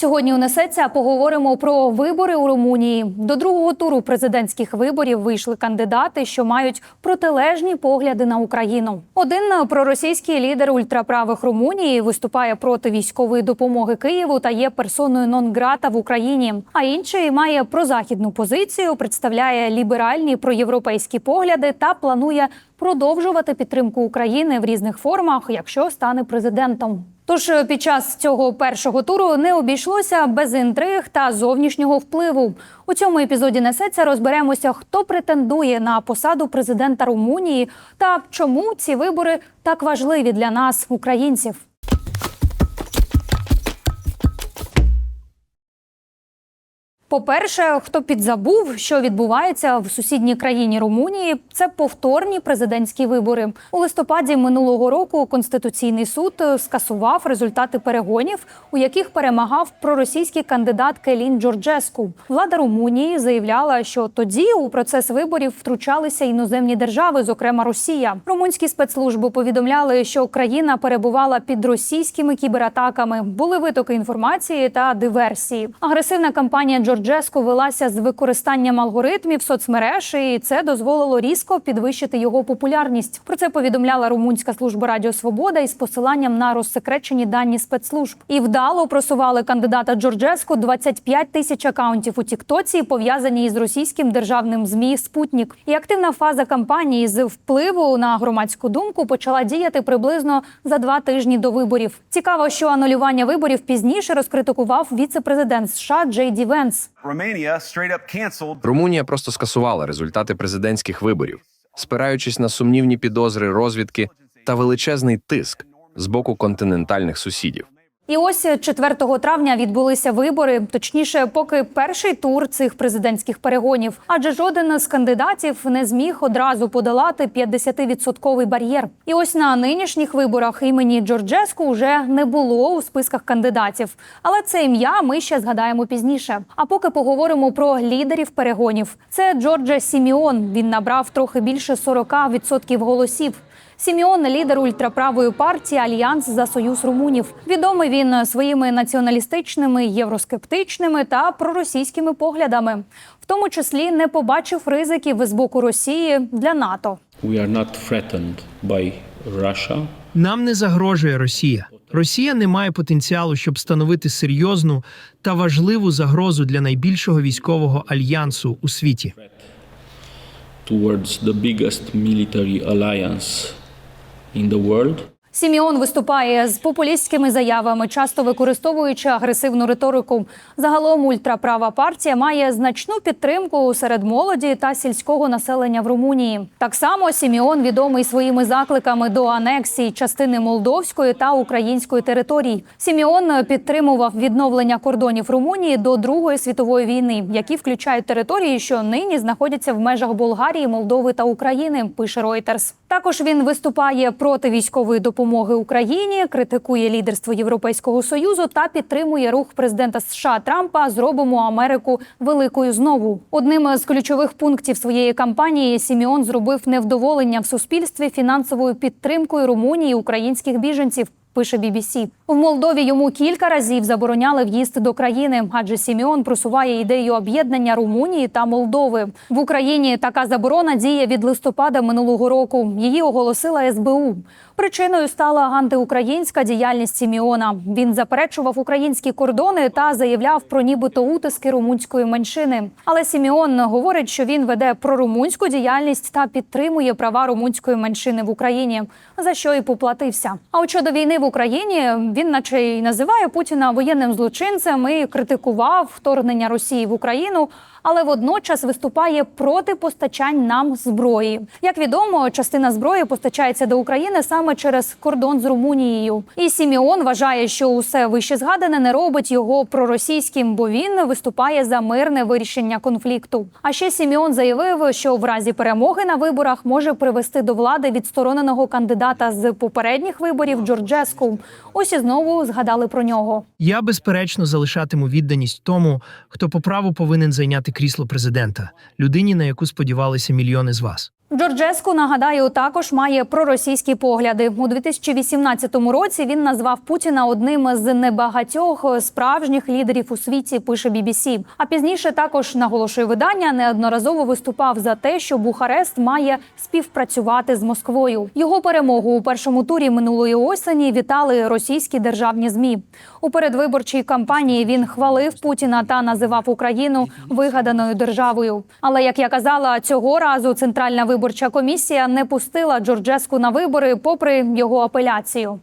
Сьогодні у несеться поговоримо про вибори у Румунії. До другого туру президентських виборів вийшли кандидати, що мають протилежні погляди на Україну. Один проросійський лідер ультраправих Румунії виступає проти військової допомоги Києву та є персоною нон-грата в Україні. А інший має прозахідну позицію, представляє ліберальні проєвропейські погляди та планує продовжувати підтримку України в різних формах, якщо стане президентом. Тож е, під час цього першого туру не обійшлося без інтриг та зовнішнього впливу. У цьому епізоді несеться розберемося, хто претендує на посаду президента Румунії та чому ці вибори так важливі для нас, українців. По-перше, хто підзабув, що відбувається в сусідній країні Румунії, це повторні президентські вибори. У листопаді минулого року Конституційний суд скасував результати перегонів, у яких перемагав проросійський кандидат Келін Джорджеску. Влада Румунії заявляла, що тоді у процес виборів втручалися іноземні держави, зокрема Росія. Румунські спецслужби повідомляли, що країна перебувала під російськими кібератаками. Були витоки інформації та диверсії. Агресивна кампанія Джорджеску Джеско велася з використанням алгоритмів соцмереж, і це дозволило різко підвищити його популярність. Про це повідомляла румунська служба Радіо Свобода із посиланням на розсекречені дані спецслужб. І вдало просували кандидата Джорджеско 25 тисяч акаунтів у Тіктоці, пов'язані із російським державним змі Спутнік. І активна фаза кампанії з впливу на громадську думку почала діяти приблизно за два тижні до виборів. Цікаво, що анулювання виборів пізніше розкритикував віце-президент США Джей Ді Венс. Румунія просто скасувала результати президентських виборів, спираючись на сумнівні підозри розвідки та величезний тиск з боку континентальних сусідів. І ось 4 травня відбулися вибори, точніше, поки перший тур цих президентських перегонів. Адже жоден з кандидатів не зміг одразу подолати 50-відсотковий бар'єр. І ось на нинішніх виборах імені Джорджеску вже не було у списках кандидатів. Але це ім'я ми ще згадаємо пізніше. А поки поговоримо про лідерів перегонів. Це Джордже Сіміон. Він набрав трохи більше 40% голосів. Сіміон лідер ультраправої партії Альянс за союз румунів. Відомий він своїми націоналістичними, євроскептичними та проросійськими поглядами, в тому числі не побачив ризиків з боку Росії для НАТО. We are not threatened by Russia. Нам не загрожує Росія. Росія не має потенціалу, щоб становити серйозну та важливу загрозу для найбільшого військового альянсу у світі. towards the biggest military alliance in the world. Сіміон виступає з популістськими заявами, часто використовуючи агресивну риторику. Загалом ультраправа партія має значну підтримку серед молоді та сільського населення в Румунії. Так само Сіміон відомий своїми закликами до анексії частини молдовської та української територій. Сіміон підтримував відновлення кордонів Румунії до Другої світової війни, які включають території, що нині знаходяться в межах Болгарії, Молдови та України. Пише Reuters. Також він виступає проти військової допомоги Україні, критикує лідерство Європейського союзу та підтримує рух президента США Трампа Зробимо Америку великою знову. Одним з ключових пунктів своєї кампанії Сіміон зробив невдоволення в суспільстві фінансовою підтримкою Румунії українських біженців. Пише BBC. в Молдові. Йому кілька разів забороняли в'їзд до країни, адже Сіміон просуває ідею об'єднання Румунії та Молдови. В Україні така заборона діє від листопада минулого року. Її оголосила СБУ. Причиною стала антиукраїнська діяльність Сіміона. Він заперечував українські кордони та заявляв про нібито утиски румунської меншини. Але Сіміон говорить, що він веде прорумунську діяльність та підтримує права румунської меншини в Україні, за що і поплатився. А от щодо війни в Україні він, наче й називає Путіна воєнним злочинцем і критикував вторгнення Росії в Україну. Але водночас виступає проти постачань нам зброї. Як відомо, частина зброї постачається до України саме через кордон з Румунією. І Сіміон вважає, що усе вище згадане не робить його проросійським, бо він виступає за мирне вирішення конфлікту. А ще Сіміон заявив, що в разі перемоги на виборах може привести до влади відстороненого кандидата з попередніх виборів Джорджеску. Ось і знову згадали про нього. Я безперечно залишатиму відданість тому, хто по праву повинен зайняти крісло президента, людині, на яку сподівалися мільйони з вас. Джорджеску, нагадаю, також має проросійські погляди. У 2018 році він назвав Путіна одним з небагатьох справжніх лідерів у світі. Пише BBC. А пізніше також наголошує видання, неодноразово виступав за те, що Бухарест має співпрацювати з Москвою. Його перемогу у першому турі минулої осені вітали російські державні змі. У передвиборчій кампанії він хвалив Путіна та називав Україну вигаданою державою. Але як я казала, цього разу центральна виборча комісія не пустила Джорджеску на вибори, попри його апеляцію.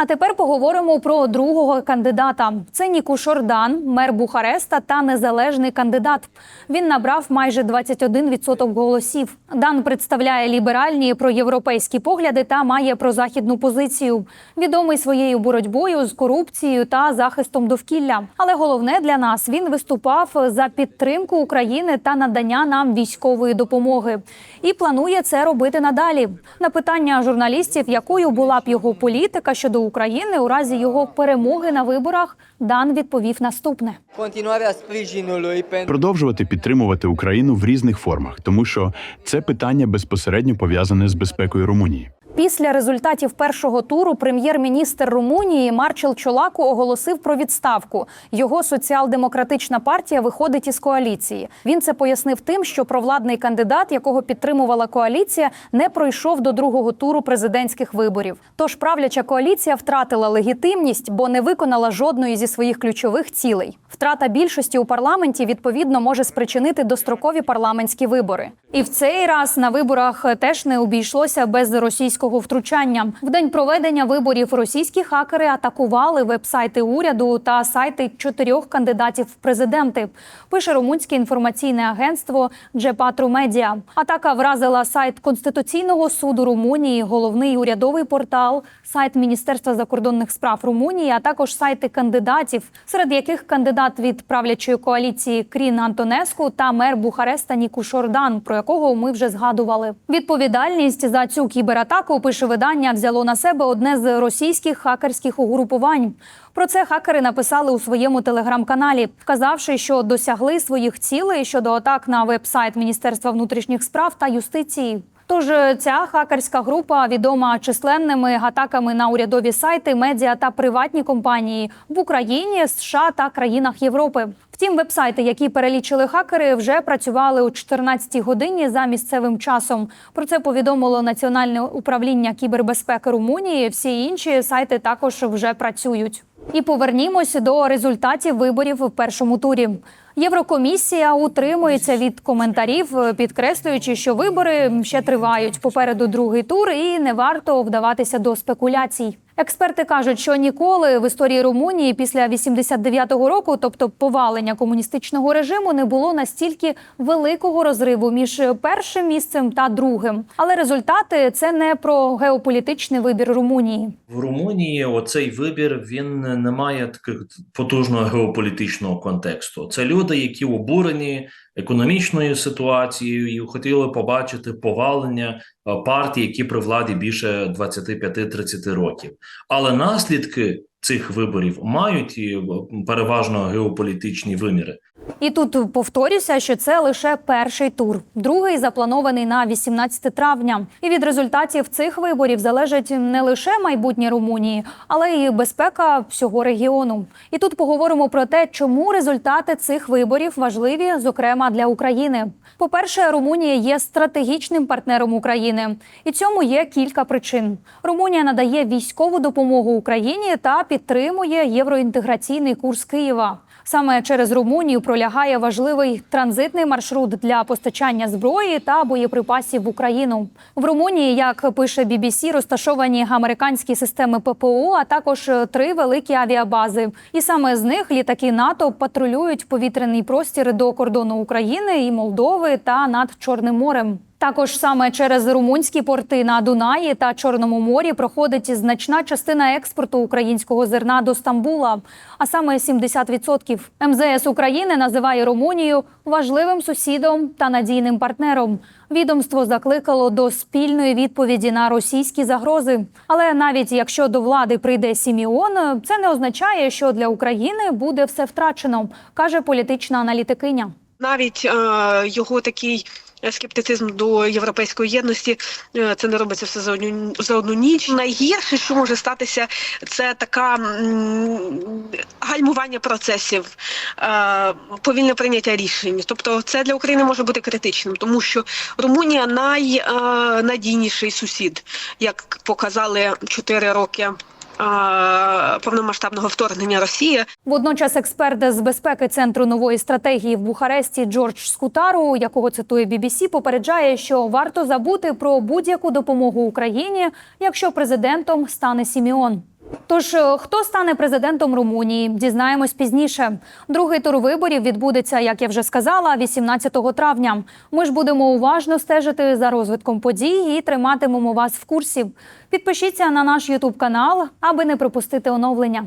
А тепер поговоримо про другого кандидата. Це Ніку Шордан, мер Бухареста та незалежний кандидат. Він набрав майже 21% голосів. Дан представляє ліберальні проєвропейські погляди та має прозахідну позицію. Відомий своєю боротьбою з корупцією та захистом довкілля. Але головне для нас він виступав за підтримку України та надання нам військової допомоги. І планує це робити надалі. На питання журналістів, якою була б його політика щодо України у разі його перемоги на виборах, Дан відповів наступне. продовжувати підтримувати Україну в різних формах, тому що це питання безпосередньо пов'язане з безпекою Румунії. Після результатів першого туру прем'єр-міністр Румунії Марчел Чолаку оголосив про відставку. Його соціал-демократична партія виходить із коаліції. Він це пояснив тим, що провладний кандидат, якого підтримувала коаліція, не пройшов до другого туру президентських виборів. Тож правляча коаліція втратила легітимність, бо не виконала жодної зі своїх ключових цілей. Втрата більшості у парламенті відповідно може спричинити дострокові парламентські вибори. І в цей раз на виборах теж не обійшлося без російського втручання. В день проведення виборів російські хакери атакували веб-сайти уряду та сайти чотирьох кандидатів в президенти. Пише румунське інформаційне агентство Джепатру Медіа. Атака вразила сайт Конституційного суду Румунії, головний урядовий портал, сайт Міністерства закордонних справ Румунії, а також сайти кандидатів, серед яких кандидат від правлячої коаліції Крін Антонеску та мер Бухареста Ніку Шордан, про якого ми вже згадували. Відповідальність за цю кібератаку пише видання взяло на себе одне з російських хакерських угрупувань. Про це хакери написали у своєму телеграм-каналі, вказавши, що досягли своїх цілей щодо атак на веб-сайт Міністерства внутрішніх справ та юстиції. Тож е, ця хакерська група відома численними атаками на урядові сайти, медіа та приватні компанії в Україні, США та країнах Європи. Втім, вебсайти, які перелічили хакери, вже працювали о 14 годині за місцевим часом. Про це повідомило Національне управління кібербезпеки Румунії. Всі інші сайти також вже працюють. І повернімось до результатів виборів в першому турі. Єврокомісія утримується від коментарів, підкреслюючи, що вибори ще тривають попереду другий тур, і не варто вдаватися до спекуляцій. Експерти кажуть, що ніколи в історії Румунії після 89-го року, тобто повалення комуністичного режиму, не було настільки великого розриву між першим місцем та другим. Але результати це не про геополітичний вибір Румунії. В Румунії оцей вибір він не має таких потужного геополітичного контексту. Це люди, які обурені економічною ситуацією і хотіли побачити повалення е, партій, які при владі більше 25-30 років. Але наслідки цих виборів мають е, переважно геополітичні виміри. І тут повторюся, що це лише перший тур. Другий запланований на 18 травня. І від результатів цих виборів залежить не лише майбутнє Румунії, але й безпека всього регіону. І тут поговоримо про те, чому результати цих виборів важливі, зокрема для України. По-перше, Румунія є стратегічним партнером України, і цьому є кілька причин. Румунія надає військову допомогу Україні та підтримує євроінтеграційний курс Києва. Саме через Румунію пролягає важливий транзитний маршрут для постачання зброї та боєприпасів в Україну. В Румунії, як пише BBC, розташовані американські системи ППО, а також три великі авіабази. І саме з них літаки НАТО патрулюють повітряний простір до кордону України і Молдови та над Чорним морем. Також саме через румунські порти на Дунаї та Чорному морі проходить значна частина експорту українського зерна до Стамбула, а саме 70%. МЗС України називає Румунію важливим сусідом та надійним партнером. Відомство закликало до спільної відповіді на російські загрози. Але навіть якщо до влади прийде Сіміон, це не означає, що для України буде все втрачено, каже політична аналітикиня. навіть е, його такий скептицизм до європейської єдності е, це не робиться все за одну за одну ніч. Найгірше, що може статися, це така гальмування процесів, е, повільне прийняття рішень. Тобто, це для України може бути критичним, тому що Румунія найнадійніший сусід, як показали 4 роки. Повномасштабного вторгнення Росії Водночас експерт з безпеки центру нової стратегії в Бухаресті Джордж Скутару, якого цитує BBC, попереджає, що варто забути про будь-яку допомогу Україні, якщо президентом стане Сіміон. Тож е, хто стане президентом Румунії, дізнаємось пізніше. Другий тур виборів відбудеться, як я вже сказала, 18 травня. Ми ж будемо уважно стежити за розвитком подій і триматимемо вас в курсі. Підпишіться на наш Ютуб канал, аби не пропустити оновлення.